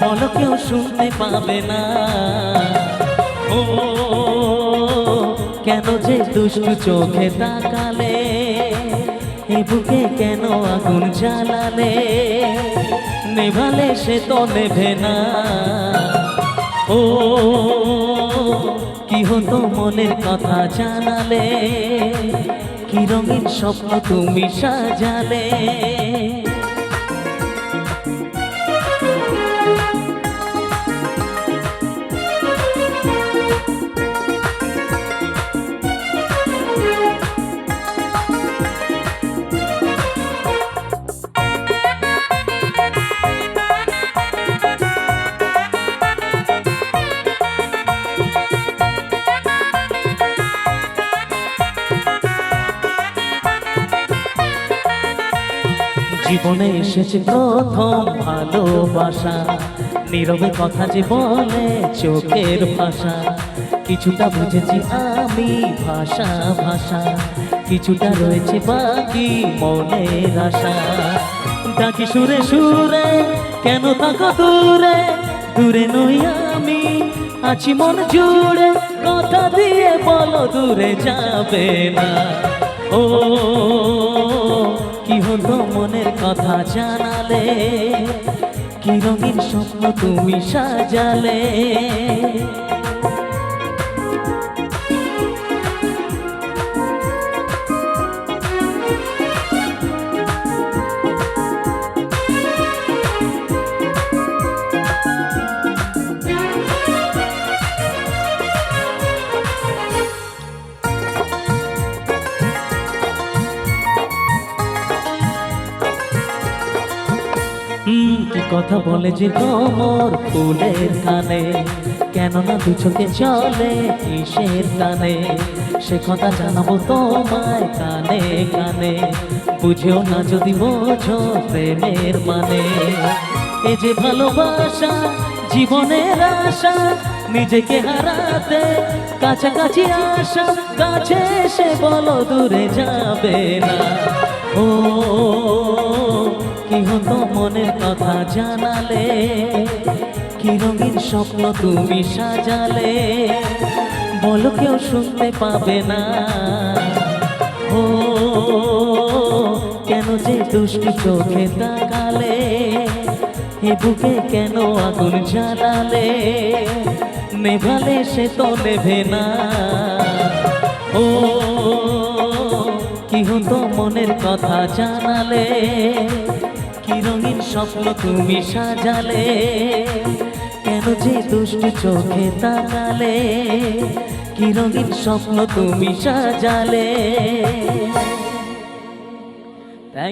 বলো কেউ শুনতে পাবে না। ও, কেন যে দুষ্টু চোখে তাকালে, এ বুকে কেন আগুন জ্বালালে? নেভালে সে তো নেভে না। ও, কি হতো মনের কথা জানালে? কি রঙিন স্বপ্ন তুমি সাজালে? জীবনে এসেছে প্রথম ভালোবাসা। নীরবে কথা বলে চোখের ভাষা। কিছুটা বুঝেছি আমি ভাষা ভাষা। কিছুটা রয়েছে বাকি মনের আশা। ডাকি সুরে সুরে, কেন থাকো দূরে? দূরে নই আমি, আছি মন জুড়ে। কথা দিয়ে বলো দূরে যাবে না। ও কি হলো মনের কথা জানালে? কি রঙের স্বপ্ন তুমি সাজালে? কি কথা বলে যে তোমর ফুলের কানে? কেন না দু চোখে চলে কিসের কানে? সে কথা জানাব তোমায় কানে কানে। বুঝেও না যদি বোঝো প্রেমের মানে। এ যে ভালোবাসা, জীবনের আশা, নিজেকে হারাতে কাছাকাছি আশা কাছে এসে বলো দূরে যাবে না। ও কি হতো মনের কথা জানালে? কি রঙিন স্বপ্ন তুমি সাজালে? বলো কেউ শুনতে পাবে না। ও, কেন যে দুষ্টু চোখে তাকালে? এ বুকে কেন আগুন জ্বালালে? নেভালে সে তো নেভে না। ও কি হতো মনের কথা জানালে? কি রঙিন স্বপ্ন তুমি সাজালে। কেন যে দুষ্ট চোখে তাকালে? কি রঙিন স্বপ্ন তুমি সাজালে?